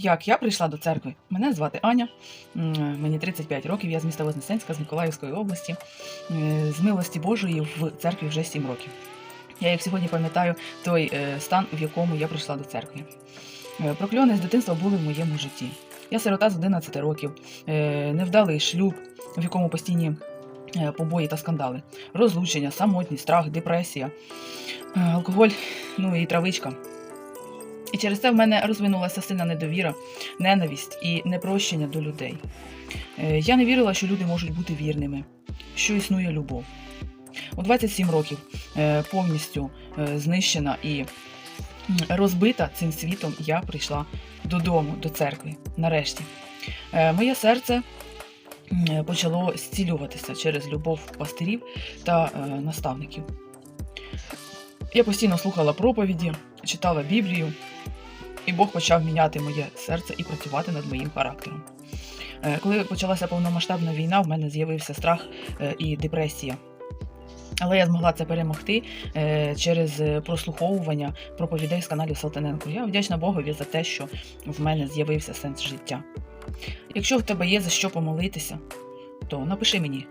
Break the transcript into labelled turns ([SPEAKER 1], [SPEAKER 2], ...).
[SPEAKER 1] Як я прийшла до церкви? Мене звати Аня, мені 35 років, я з міста Вознесенська, з Миколаївської області. Е, З милості Божої в церкві вже 7 років. Я як сьогодні пам'ятаю той е, стан, в якому я прийшла до церкви. Е, Прокльони з дитинства були в моєму житті. Я сирота з 11 років, невдалий шлюб, в якому постійні побої та скандали, розлучення, самотність, страх, депресія, алкоголь, ну і травичка. І через це в мене розвинулася сильна недовіра, ненависть і непрощення до людей. Е, Я не вірила, що люди можуть бути вірними, що існує любов. У 27 років е, повністю е, знищена і розбита цим світом, я прийшла додому, до церкви. Нарешті. Моє серце почало зцілюватися через любов пастирів та наставників. Я постійно слухала проповіді, читала Біблію, і Бог почав міняти моє серце і працювати над моїм характером. Е, Коли почалася повномасштабна війна, в мене з'явився страх е, і депресія. Але я змогла це перемогти е, через прослуховування проповідей з каналів Салтаненко. Я вдячна Богові за те, що в мене з'явився сенс життя. Якщо в тебе є за що помолитися, то напиши мені.